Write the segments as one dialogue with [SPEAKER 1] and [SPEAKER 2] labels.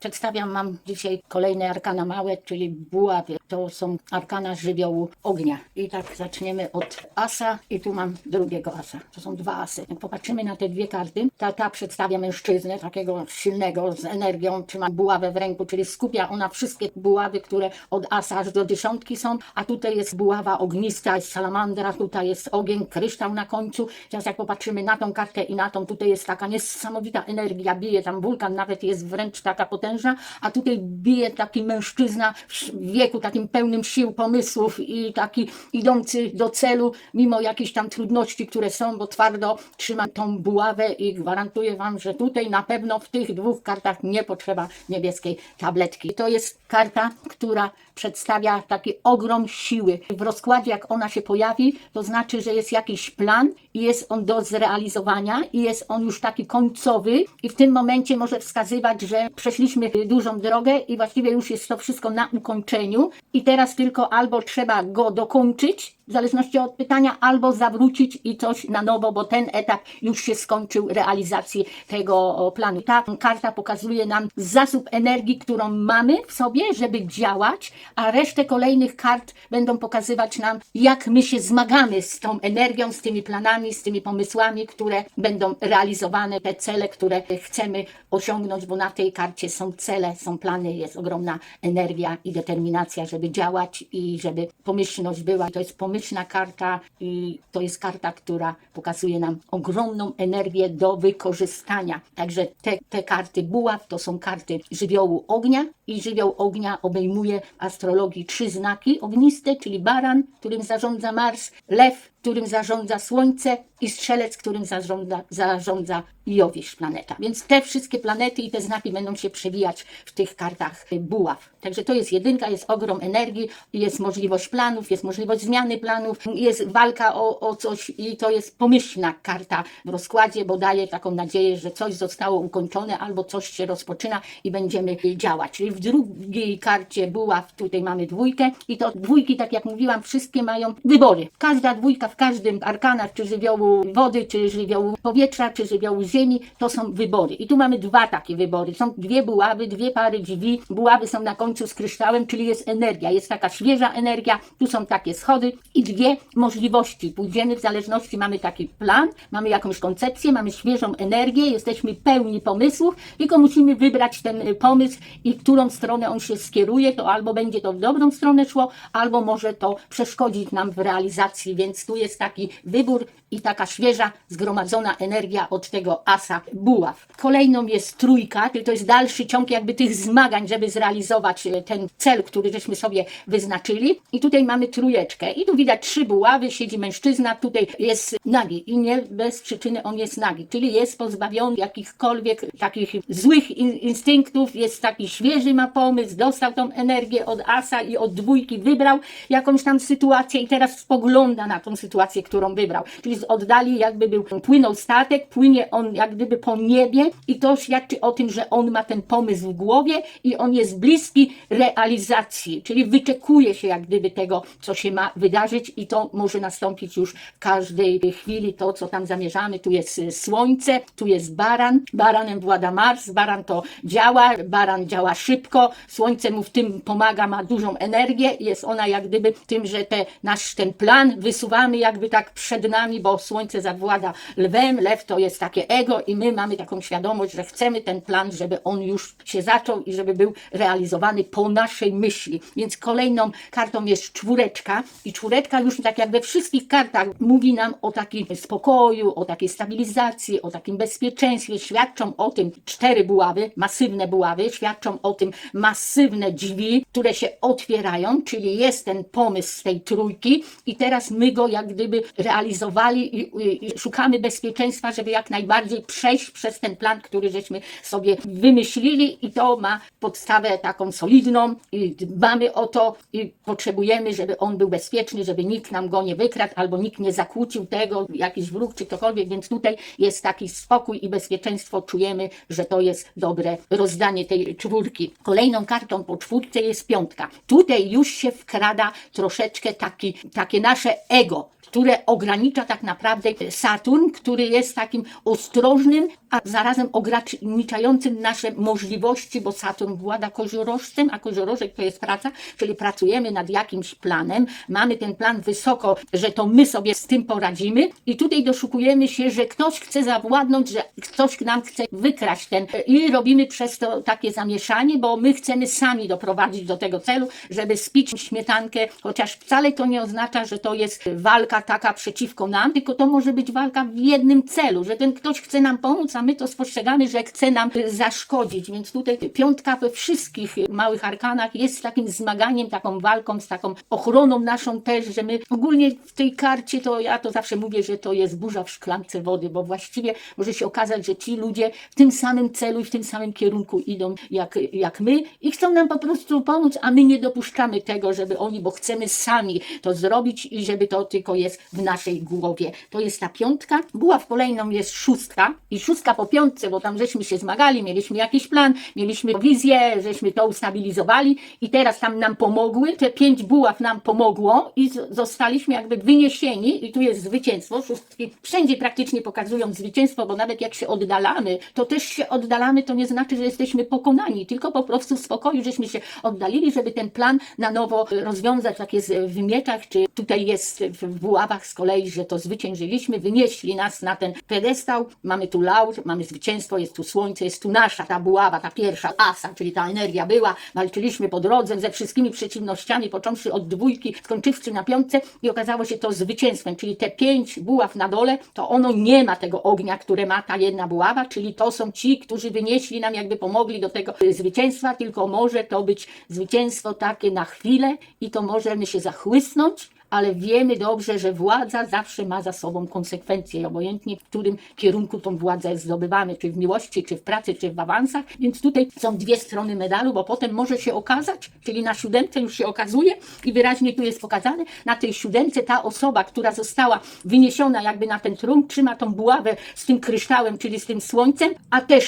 [SPEAKER 1] Przedstawiam mam dzisiaj kolejne arkana małe, czyli buławy. To są arkana żywiołu ognia. I tak zaczniemy od asa i tu mam drugiego asa. To są dwa asy. Jak popatrzymy na te dwie karty, ta, ta przedstawia mężczyznę, takiego silnego, z energią, trzyma buławę w ręku, czyli skupia ona wszystkie buławy, które od asa aż do dziesiątki są, a tutaj jest buława ognista, jest salamandra, tutaj jest ogień, kryształ na końcu. Teraz jak popatrzymy na tą kartę i na tą, tutaj jest taka niesamowita energia, bije tam wulkan, nawet jest wręcz taka potężna, a tutaj bije taki mężczyzna w wieku takim pełnym sił, pomysłów i taki idący do celu, mimo jakichś tam trudności, które są, bo twardo trzyma tą buławę i gwarantuję Wam, że tutaj na pewno w tych dwóch kartach nie potrzeba niebieskiej tabletki. To jest karta, która przedstawia taki ogrom siły. W rozkładzie, jak ona się pojawi, to znaczy, że jest jakiś plan i jest on do zrealizowania i jest on już taki końcowy i w tym momencie może wskazywać, że przeszliśmy dużą drogę i właściwie już jest to wszystko na ukończeniu i teraz tylko albo trzeba go dokończyć, w zależności od pytania, albo zawrócić i coś na nowo, bo ten etap już się skończył realizacji tego planu. Ta karta pokazuje nam zasób energii, którą mamy w sobie, żeby działać, a resztę kolejnych kart będą pokazywać nam, jak my się zmagamy z tą energią, z tymi planami, z tymi pomysłami, które będą realizowane, te cele, które chcemy osiągnąć, bo na tej karcie są cele, są plany, jest ogromna energia i determinacja, żeby działać i żeby pomyślność była. To jest pomyślna karta i to jest karta, która pokazuje nam ogromną energię do wykorzystania. Także te, te karty buław to są karty żywiołu ognia i żywioł ognia obejmuje w astrologii trzy znaki ogniste, czyli baran, którym zarządza Mars, lew, którym zarządza Słońce i strzelec, którym zarządza, zarządza Jowisz planeta. Więc te wszystkie planety i te znaki będą się przewijać w tych kartach buław. Także to jest jedynka, jest ogrom energii, jest możliwość planów, jest możliwość zmiany planów, jest walka o, o coś i to jest pomyślna karta w rozkładzie, bo daje taką nadzieję, że coś zostało ukończone albo coś się rozpoczyna i będziemy działać. Czyli w drugiej karcie buław tutaj mamy dwójkę i to dwójki, tak jak mówiłam, wszystkie mają wybory. Każda dwójka w każdym arkanach, czy żywiołu wody, czy żywiołu powietrza, czy żywiołu ziemi, to są wybory. I tu mamy dwa takie wybory. Są dwie buławy, dwie pary drzwi. Buławy są na końcu z kryształem, czyli jest energia. Jest taka świeża energia, tu są takie schody i dwie możliwości. Pójdziemy w zależności, mamy taki plan, mamy jakąś koncepcję, mamy świeżą energię, jesteśmy pełni pomysłów, tylko musimy wybrać ten pomysł i w którą stronę on się skieruje, to albo będzie to w dobrą stronę szło, albo może to przeszkodzić nam w realizacji, więc tu jest taki wybór i taka świeża, zgromadzona energia od tego asa buław. Kolejną jest trójka, czyli to jest dalszy ciąg jakby tych zmagań, żeby zrealizować e, ten cel, który żeśmy sobie wyznaczyli. I tutaj mamy trójeczkę. I tu widać trzy buławy, siedzi mężczyzna, tutaj jest nagi i nie bez przyczyny on jest nagi, czyli jest pozbawiony jakichkolwiek takich złych in instynktów, jest taki świeży, ma pomysł, dostał tą energię od asa i od dwójki, wybrał jakąś tam sytuację i teraz spogląda na tą sytuację, którą wybrał. Czyli z oddali jakby był, płynął statek, płynie on jak gdyby po niebie i to świadczy o tym, że on ma ten pomysł w głowie i on jest bliski realizacji, czyli wyczekuje się jak gdyby tego, co się ma wydarzyć i to może nastąpić już w każdej chwili, to co tam zamierzamy. Tu jest y, słońce, tu jest baran, baranem włada Mars, baran to działa, baran działa szybko, słońce mu w tym pomaga, ma dużą energię, jest ona jak gdyby tym, że te, nasz ten plan wysuwamy jakby tak przed nami, bo słońce zawłada lwem, lew to jest takie ego i my mamy taką świadomość, że chcemy ten plan, żeby on już się zaczął i żeby był realizowany po naszej myśli. Więc kolejną kartą jest czwóreczka i czwóreczka już tak jak we wszystkich kartach mówi nam o takim spokoju, o takiej stabilizacji, o takim bezpieczeństwie. Świadczą o tym cztery buławy, masywne buławy, świadczą o tym masywne drzwi, które się otwierają, czyli jest ten pomysł z tej trójki i teraz my go jak gdyby realizowali i, i szukamy bezpieczeństwa, żeby jak najbardziej przejść przez ten plan, który żeśmy sobie wymyślili i to ma podstawę taką solidną i dbamy o to i potrzebujemy, żeby on był bezpieczny, żeby nikt nam go nie wykradł albo nikt nie zakłócił tego, jakiś wróg czy ktokolwiek, więc tutaj jest taki spokój i bezpieczeństwo, czujemy, że to jest dobre rozdanie tej czwórki. Kolejną kartą po czwórce jest piątka. Tutaj już się wkrada troszeczkę taki, takie nasze ego, które ogranicza tak naprawdę Saturn, który jest takim ostrożnym, a zarazem ograniczającym nasze możliwości, bo Saturn włada koziorożcem, a koziorożek to jest praca, czyli pracujemy nad jakimś planem, mamy ten plan wysoko, że to my sobie z tym poradzimy i tutaj doszukujemy się, że ktoś chce zawładnąć, że ktoś nam chce wykraść ten i robimy przez to takie zamieszanie, bo my chcemy sami doprowadzić do tego celu, żeby spić śmietankę, chociaż wcale to nie oznacza, że to jest walka taka przeciwko nam, tylko to może być walka w jednym celu, że ten ktoś chce nam pomóc, a my to spostrzegamy, że chce nam zaszkodzić. Więc tutaj piątka we wszystkich małych arkanach jest takim zmaganiem, taką walką, z taką ochroną naszą też, że my ogólnie w tej karcie to ja to zawsze mówię, że to jest burza w szklance wody, bo właściwie może się okazać, że ci ludzie w tym samym celu i w tym samym kierunku idą jak, jak my i chcą nam po prostu pomóc, a my nie dopuszczamy tego, żeby oni, bo chcemy sami to zrobić i żeby to tylko jest w naszej głowie. To jest ta piątka. Była w kolejną jest szóstka i szóstka po piątce, bo tam żeśmy się zmagali, mieliśmy jakiś plan, mieliśmy wizję, żeśmy to ustabilizowali i teraz tam nam pomogły, te pięć buław nam pomogło i zostaliśmy jakby wyniesieni i tu jest zwycięstwo. Szóstki wszędzie praktycznie pokazują zwycięstwo, bo nawet jak się oddalamy, to też się oddalamy, to nie znaczy, że jesteśmy pokonani, tylko po prostu w spokoju, żeśmy się oddalili, żeby ten plan na nowo rozwiązać, jak jest w mieczach, czy tutaj jest w buławach z kolei, że to zwyciężyliśmy, wynieśli nas na ten pedestał, mamy tu laur, mamy zwycięstwo, jest tu słońce, jest tu nasza ta buława, ta pierwsza asa, czyli ta energia była, walczyliśmy po drodze ze wszystkimi przeciwnościami, począwszy od dwójki, skończywszy na piątce i okazało się to zwycięstwem, czyli te pięć buław na dole, to ono nie ma tego ognia, które ma ta jedna buława, czyli to są ci, którzy wynieśli nam, jakby pomogli do tego zwycięstwa, tylko może to być zwycięstwo takie na chwilę i to możemy się zachłysnąć, ale wiemy dobrze, że władza zawsze ma za sobą konsekwencje, obojętnie w którym kierunku tą władzę zdobywamy, czy w miłości, czy w pracy, czy w awansach. Więc tutaj są dwie strony medalu, bo potem może się okazać, czyli na siódemce już się okazuje i wyraźnie tu jest pokazane, na tej siódemce ta osoba, która została wyniesiona jakby na ten tron, trzyma tą buławę z tym kryształem, czyli z tym słońcem, a te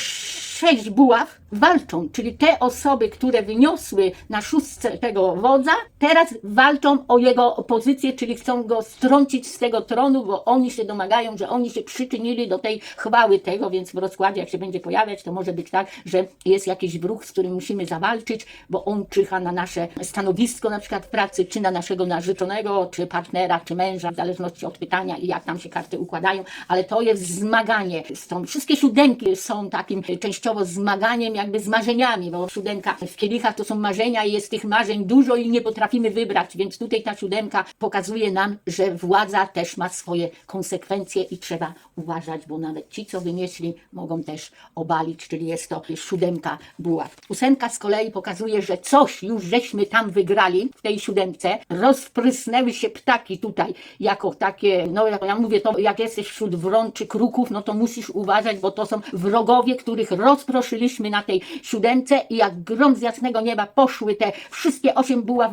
[SPEAKER 1] sześć buław walczą, czyli te osoby, które wyniosły na szóstce tego wodza, teraz walczą o jego pozycję, czyli chcą go strącić z tego tronu, bo oni się domagają, że oni się przyczynili do tej chwały tego, więc w rozkładzie, jak się będzie pojawiać, to może być tak, że jest jakiś wróg, z którym musimy zawalczyć, bo on czyha na nasze stanowisko, na przykład pracy, czy na naszego narzeczonego, czy partnera, czy męża, w zależności od pytania i jak tam się karty układają, ale to jest zmaganie z tą. Wszystkie siódemki są takim zmaganiem jakby z marzeniami, bo siódemka w kielichach to są marzenia i jest tych marzeń dużo i nie potrafimy wybrać, więc tutaj ta siódemka pokazuje nam, że władza też ma swoje konsekwencje i trzeba uważać, bo nawet ci, co wynieśli, mogą też obalić, czyli jest to siódemka buław. Ósemka z kolei pokazuje, że coś już żeśmy tam wygrali w tej siódemce, rozprysnęły się ptaki tutaj jako takie, no ja mówię, to jak jesteś wśród wron czy kruków, no to musisz uważać, bo to są wrogowie, których rozproszyliśmy na tej siódemce i jak grom z jasnego nieba poszły te wszystkie osiem buław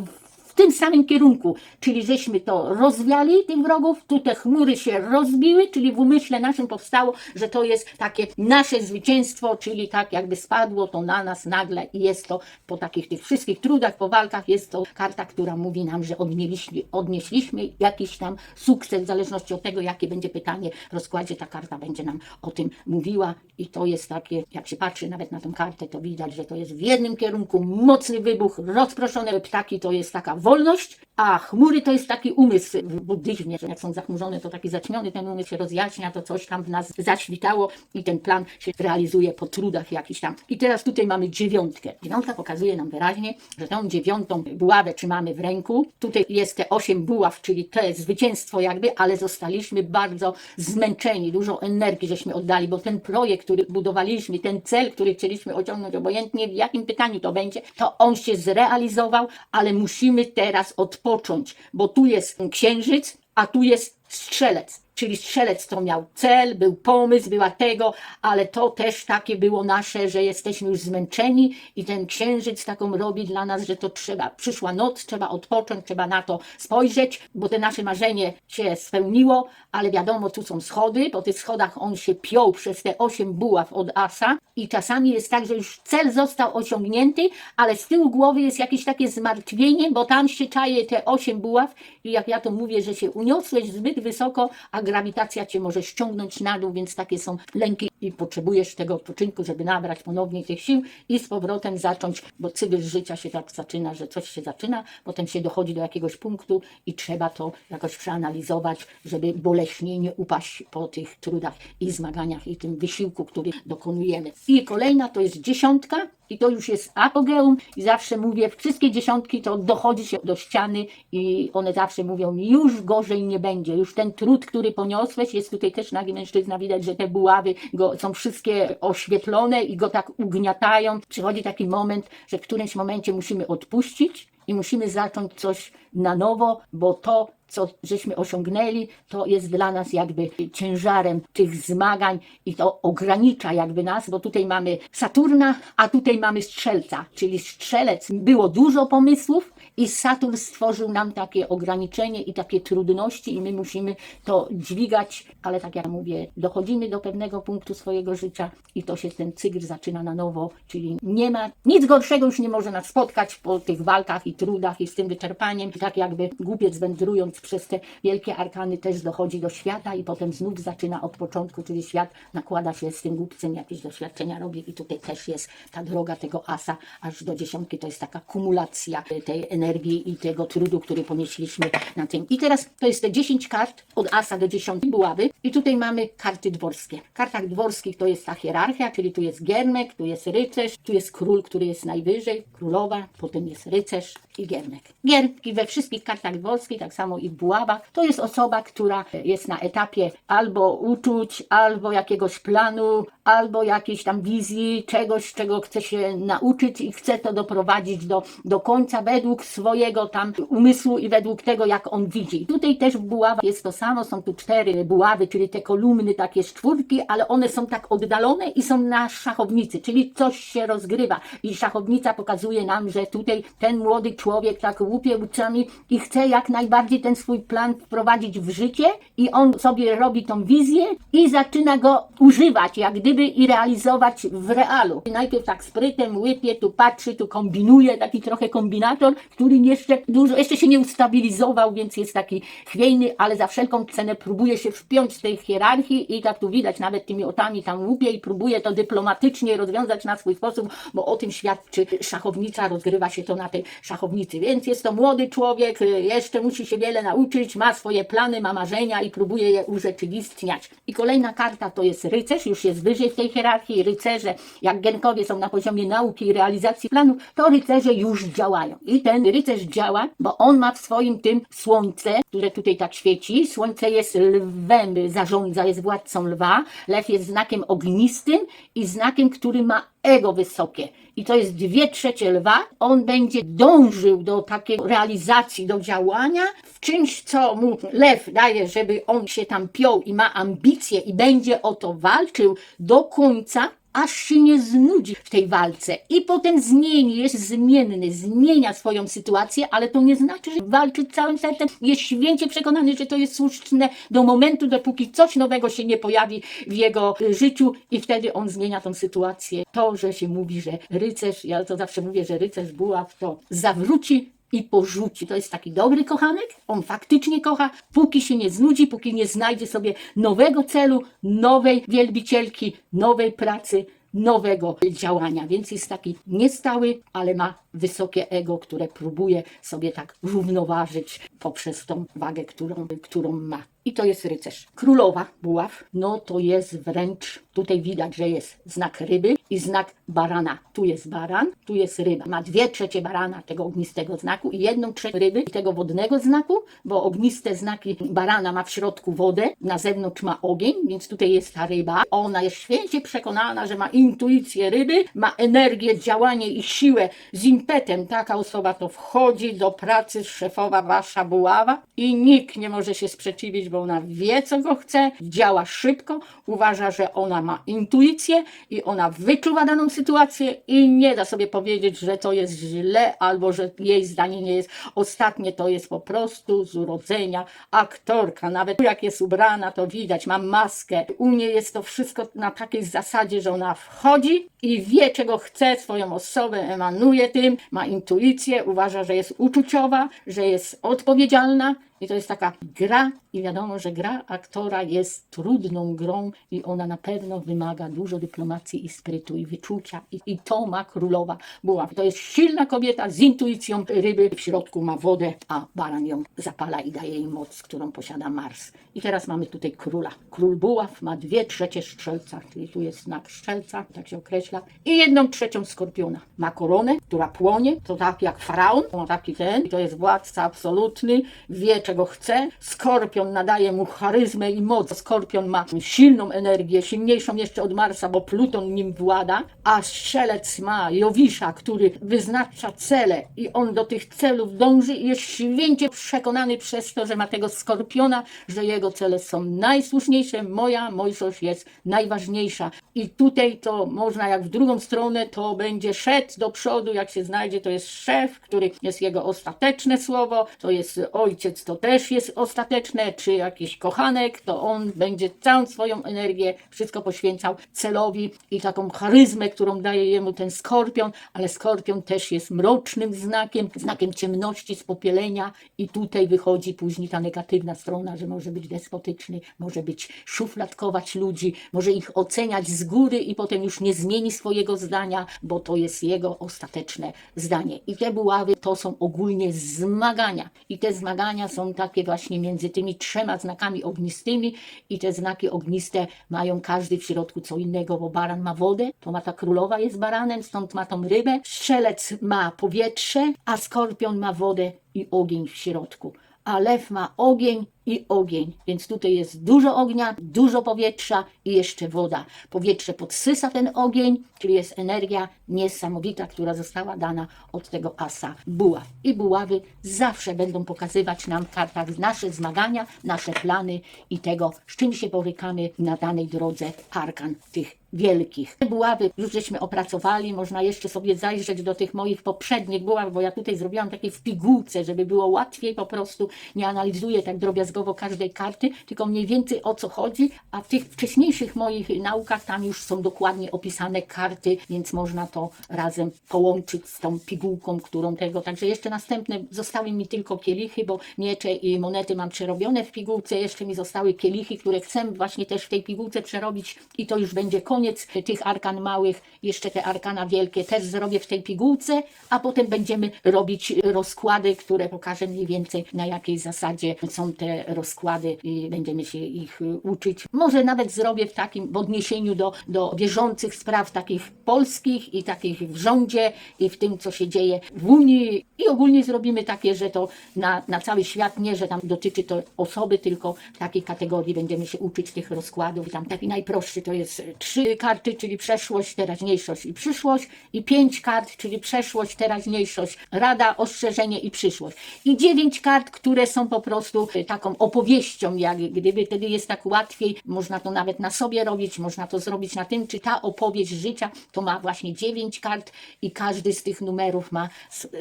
[SPEAKER 1] tym samym kierunku, czyli żeśmy to rozwiali tych wrogów, tu te chmury się rozbiły, czyli w umyśle naszym powstało, że to jest takie nasze zwycięstwo, czyli tak jakby spadło to na nas nagle i jest to po takich tych wszystkich trudach, po walkach, jest to karta, która mówi nam, że odnieśliśmy, odnieśliśmy jakiś tam sukces, w zależności od tego, jakie będzie pytanie w rozkładzie, ta karta będzie nam o tym mówiła i to jest takie, jak się patrzy nawet na tą kartę, to widać, że to jest w jednym kierunku mocny wybuch, rozproszone ptaki to jest taka wolność, a chmury to jest taki umysł w buddyzmie, że jak są zachmurzone, to taki zaćmiony ten umysł się rozjaśnia, to coś tam w nas zaświtało i ten plan się realizuje po trudach jakichś tam. I teraz tutaj mamy dziewiątkę. Dziewiątka pokazuje nam wyraźnie, że tą dziewiątą buławę trzymamy w ręku. Tutaj jest te osiem buław, czyli to jest zwycięstwo jakby, ale zostaliśmy bardzo zmęczeni, dużo energii żeśmy oddali, bo ten projekt, który budowaliśmy, ten cel, który chcieliśmy osiągnąć, obojętnie w jakim pytaniu to będzie, to on się zrealizował, ale musimy teraz odpocząć, bo tu jest księżyc, a tu jest strzelec. Czyli strzelec to miał cel, był pomysł, była tego, ale to też takie było nasze, że jesteśmy już zmęczeni i ten księżyc taką robi dla nas, że to trzeba, przyszła noc, trzeba odpocząć, trzeba na to spojrzeć, bo te nasze marzenie się spełniło, ale wiadomo, tu są schody, po tych schodach on się piął przez te osiem buław od asa i czasami jest tak, że już cel został osiągnięty, ale z tyłu głowy jest jakieś takie zmartwienie, bo tam się czaje te osiem buław i jak ja to mówię, że się uniosłeś zbyt wysoko, a grawitacja cię może ściągnąć na dół, więc takie są lęki i potrzebujesz tego odpoczynku, żeby nabrać ponownie tych sił i z powrotem zacząć, bo cykl życia się tak zaczyna, że coś się zaczyna, potem się dochodzi do jakiegoś punktu i trzeba to jakoś przeanalizować, żeby boleśnie nie upaść po tych trudach i zmaganiach i tym wysiłku, który dokonujemy. I kolejna to jest dziesiątka, i to już jest apogeum i zawsze mówię, wszystkie dziesiątki to dochodzi się do ściany i one zawsze mówią już gorzej nie będzie, już ten trud, który poniosłeś, jest tutaj też nagi mężczyzna, widać, że te buławy go, są wszystkie oświetlone i go tak ugniatają. Przychodzi taki moment, że w którymś momencie musimy odpuścić i musimy zacząć coś na nowo, bo to, co żeśmy osiągnęli, to jest dla nas jakby ciężarem tych zmagań i to ogranicza jakby nas, bo tutaj mamy Saturna, a tutaj mamy Strzelca, czyli Strzelec było dużo pomysłów i Saturn stworzył nam takie ograniczenie i takie trudności i my musimy to dźwigać, ale tak jak mówię, dochodzimy do pewnego punktu swojego życia i to się ten cykl zaczyna na nowo, czyli nie ma, nic gorszego już nie może nas spotkać po tych walkach i trudach i z tym wyczerpaniem, tak jakby głupiec wędrując przez te wielkie arkany też dochodzi do świata i potem znów zaczyna od początku, czyli świat nakłada się z tym głupcem, jakieś doświadczenia robi. I tutaj też jest ta droga tego asa aż do dziesiątki, to jest taka kumulacja tej energii i tego trudu, który ponieśliśmy na tym. I teraz to jest te 10 kart od asa do dziesiątki buławy i tutaj mamy karty dworskie. W kartach dworskich to jest ta hierarchia, czyli tu jest giermek, tu jest rycerz, tu jest król, który jest najwyżej, królowa, potem jest rycerz i giermek. Giermki we wszystkich kartach dworskich, tak samo i w buławach, to jest osoba, która jest na etapie albo uczuć, albo jakiegoś planu, albo jakiejś tam wizji, czegoś, czego chce się nauczyć i chce to doprowadzić do, do końca według swojego tam umysłu i według tego, jak on widzi. Tutaj też w buławach jest to samo, są tu cztery buławy, czyli te kolumny takie z czwórki, ale one są tak oddalone i są na szachownicy, czyli coś się rozgrywa i szachownica pokazuje nam, że tutaj ten młody człowiek tak łupie łyczami i chce jak najbardziej ten swój plan wprowadzić w życie i on sobie robi tą wizję i zaczyna go używać, jak gdyby i realizować w realu. Najpierw tak sprytem łypie, tu patrzy, tu kombinuje, taki trochę kombinator, który jeszcze dużo, jeszcze się nie ustabilizował, więc jest taki chwiejny, ale za wszelką cenę próbuje się wpiąć w tej hierarchii i tak tu widać, nawet tymi otami tam łupie i próbuje to dyplomatycznie rozwiązać na swój sposób, bo o tym świadczy szachownica, rozgrywa się to na tej szachownicy. Więc jest to młody człowiek, y, jeszcze musi się wiele nauczyć, ma swoje plany, ma marzenia i próbuje je urzeczywistniać. I kolejna karta to jest rycerz, już jest wyżej w tej hierarchii. Rycerze, jak genkowie są na poziomie nauki i realizacji planu, to rycerze już działają. I ten rycerz działa, bo on ma w swoim tym słońce, które tutaj tak świeci. Słońce jest lwem, zarządza, jest władcą lwa. Lew jest znakiem ognistym i znakiem, który ma ego wysokie. I to jest dwie trzecie lwa. On będzie dążył do takiej realizacji, do działania w czymś, co mu lew daje, żeby on się tam piął i ma ambicje i będzie o to walczył do końca, aż się nie znudzi w tej walce i potem zmieni, jest zmienny, zmienia swoją sytuację, ale to nie znaczy, że walczy całym sercem, jest święcie przekonany, że to jest słuszne do momentu, dopóki coś nowego się nie pojawi w jego życiu i wtedy on zmienia tą sytuację. To, że się mówi, że rycerz, ja to zawsze mówię, że rycerz buław to zawróci i porzuci. To jest taki dobry kochanek, on faktycznie kocha, póki się nie znudzi, póki nie znajdzie sobie nowego celu, nowej wielbicielki, nowej pracy, nowego działania. Więc jest taki niestały, ale ma wysokie ego, które próbuje sobie tak równoważyć poprzez tą wagę, którą, którą ma. I to jest rycerz. Królowa buław, no to jest wręcz, tutaj widać, że jest znak ryby i znak barana. Tu jest baran, tu jest ryba. Ma dwie trzecie barana tego ognistego znaku i jedną trzecią ryby i tego wodnego znaku, bo ogniste znaki barana ma w środku wodę, na zewnątrz ma ogień, więc tutaj jest ta ryba. Ona jest święcie przekonana, że ma intuicję ryby, ma energię, działanie i siłę z impetem. Taka osoba to wchodzi do pracy, szefowa wasza buława i nikt nie może się sprzeciwić, bo ona wie, co go chce, działa szybko, uważa, że ona ma intuicję i ona wyczuwa daną sytuację i nie da sobie powiedzieć, że to jest źle albo że jej zdanie nie jest. Ostatnie to jest po prostu z urodzenia aktorka. Nawet jak jest ubrana, to widać, ma maskę. U niej jest to wszystko na takiej zasadzie, że ona wchodzi i wie, czego chce, swoją osobę emanuje tym, ma intuicję, uważa, że jest uczuciowa, że jest odpowiedzialna. I to jest taka gra, i wiadomo, że gra aktora jest trudną grą, i ona na pewno wymaga dużo dyplomacji i sprytu, i wyczucia. I, i to ma królowa buław. To jest silna kobieta z intuicją ryby. W środku ma wodę, a baran ją zapala i daje jej moc, którą posiada Mars. I teraz mamy tutaj króla. Król buław ma dwie trzecie strzelca, czyli tu jest znak strzelca, tak się określa, i jedną trzecią skorpiona. Ma koronę, która płonie, to tak jak faraon, ma taki ten, to jest władca absolutny, wie czego chce. Skorpion nadaje mu charyzmę i moc. Skorpion ma silną energię, silniejszą jeszcze od Marsa, bo Pluton nim włada, a strzelec ma Jowisza, który wyznacza cele i on do tych celów dąży i jest święcie przekonany przez to, że ma tego skorpiona, że jego cele są najsłuszniejsze. Moja Mojżesz jest najważniejsza. I tutaj to można jak w drugą stronę, to będzie szedł do przodu, jak się znajdzie, to jest szef, który jest jego ostateczne słowo, to jest ojciec, to też jest ostateczne, czy jakiś kochanek, to on będzie całą swoją energię, wszystko poświęcał celowi i taką charyzmę, którą daje jemu ten skorpion, ale skorpion też jest mrocznym znakiem, znakiem ciemności, spopielenia i tutaj wychodzi później ta negatywna strona, że może być despotyczny, może być szufladkować ludzi, może ich oceniać z góry i potem już nie zmieni swojego zdania, bo to jest jego ostateczne zdanie. I te buławy to są ogólnie zmagania. I te zmagania są takie właśnie między tymi trzema znakami ognistymi i te znaki ogniste mają każdy w środku co innego, bo baran ma wodę, to ma ta królowa jest baranem, stąd ma tą rybę, strzelec ma powietrze, a skorpion ma wodę i ogień w środku. A lew ma ogień i ogień, więc tutaj jest dużo ognia, dużo powietrza i jeszcze woda. Powietrze podsysa ten ogień, czyli jest energia niesamowita, która została dana od tego asa buław. I buławy zawsze będą pokazywać nam w kartach nasze zmagania, nasze plany i tego, z czym się borykamy na danej drodze arkan tych wielkich. Buławy już żeśmy opracowali, można jeszcze sobie zajrzeć do tych moich poprzednich buław, bo ja tutaj zrobiłam takie w pigułce, żeby było łatwiej po prostu, nie analizuję tak drobiazgowo każdej karty, tylko mniej więcej o co chodzi, a w tych wcześniejszych moich naukach tam już są dokładnie opisane karty, więc można to razem połączyć z tą pigułką, którą tego, także jeszcze następne, zostały mi tylko kielichy, bo miecze i monety mam przerobione w pigułce, jeszcze mi zostały kielichy, które chcę właśnie też w tej pigułce przerobić i to już będzie koniec tych arkan małych, jeszcze te arkana wielkie też zrobię w tej pigułce, a potem będziemy robić rozkłady, które pokażę mniej więcej na jakiej zasadzie są te rozkłady i będziemy się ich y, uczyć. Może nawet zrobię w takim w odniesieniu do, do bieżących spraw takich polskich i takich w rządzie i w tym, co się dzieje w Unii i ogólnie zrobimy takie, że to na, na cały świat, nie, że tam dotyczy to osoby, tylko takiej kategorii będziemy się uczyć tych rozkładów. I tam taki najprostszy to jest trzy karty, czyli przeszłość, teraźniejszość i przyszłość i pięć kart, czyli przeszłość, teraźniejszość, rada, ostrzeżenie i przyszłość. I dziewięć kart, które są po prostu y, opowieścią, jak gdyby wtedy jest tak łatwiej, można to nawet na sobie robić, można to zrobić na tym, czy ta opowieść życia to ma właśnie dziewięć kart i każdy z tych numerów ma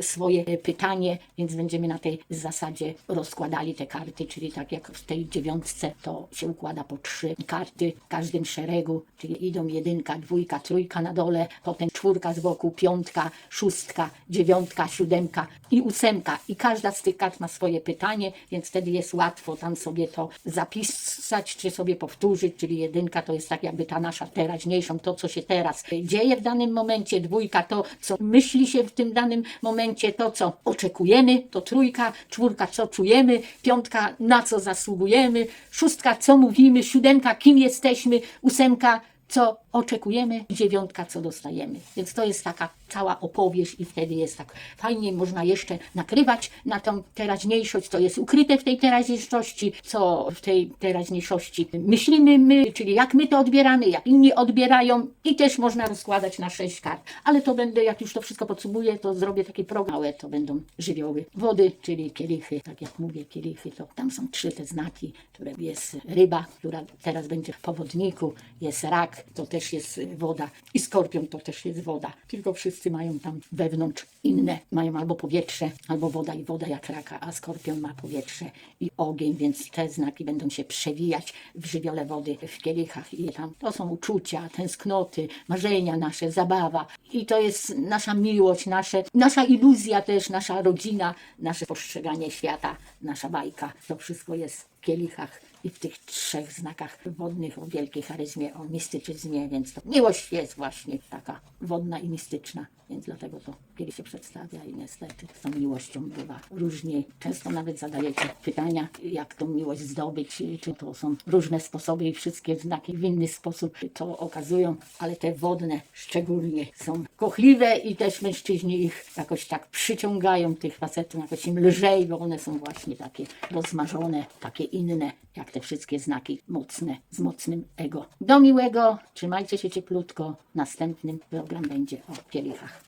[SPEAKER 1] swoje pytanie, więc będziemy na tej zasadzie rozkładali te karty, czyli tak jak w tej dziewiątce to się układa po trzy karty w każdym szeregu, czyli idą jedynka, dwójka, trójka na dole, potem czwórka z boku, piątka, szóstka, dziewiątka, siódemka i ósemka. I każda z tych kart ma swoje pytanie, więc wtedy jest łatwo tam sobie to zapisać, czy sobie powtórzyć, czyli jedynka to jest tak jakby ta nasza teraźniejszą, to co się teraz dzieje w danym momencie, dwójka to, co myśli się w tym danym momencie, to co oczekujemy, to trójka, czwórka co czujemy, piątka na co zasługujemy, szóstka co mówimy, siódemka kim jesteśmy, ósemka co oczekujemy, dziewiątka co dostajemy. Więc to jest taka cała opowieść i wtedy jest tak fajnie, można jeszcze nakrywać na tą teraźniejszość, co jest ukryte w tej teraźniejszości, co w tej teraźniejszości myślimy my, czyli jak my to odbieramy, jak inni odbierają i też można rozkładać na sześć kart. Ale to będę, jak już to wszystko podsumuję, to zrobię taki program, małe to będą żywioły wody, czyli kielichy, tak jak mówię, kielichy, to tam są trzy te znaki, które jest ryba, która teraz będzie w powodniku, jest rak, to też jest woda i skorpion to też jest woda. Tylko wszyscy mają tam wewnątrz inne, mają albo powietrze, albo woda i woda jak raka, a skorpion ma powietrze i ogień, więc te znaki będą się przewijać w żywiole wody w kielichach i tam to są uczucia, tęsknoty, marzenia nasze, zabawa i to jest nasza miłość, nasze, nasza iluzja też, nasza rodzina, nasze postrzeganie świata, nasza bajka. To wszystko jest kielichach i w tych trzech znakach wodnych o wielkiej charyzmie, o mistycyzmie, więc to miłość jest właśnie taka wodna i mistyczna, więc dlatego to kielich się przedstawia i niestety z tą miłością bywa różnie. Często nawet zadajecie pytania, jak tą miłość zdobyć, czy to są różne sposoby i wszystkie znaki w inny sposób to okazują, ale te wodne szczególnie są kochliwe i też mężczyźni ich jakoś tak przyciągają, tych facetów jakoś im lżej, bo one są właśnie takie rozmarzone, takie inne, jak te wszystkie znaki mocne, z mocnym ego. Do miłego, trzymajcie się cieplutko, następnym program będzie o kielichach.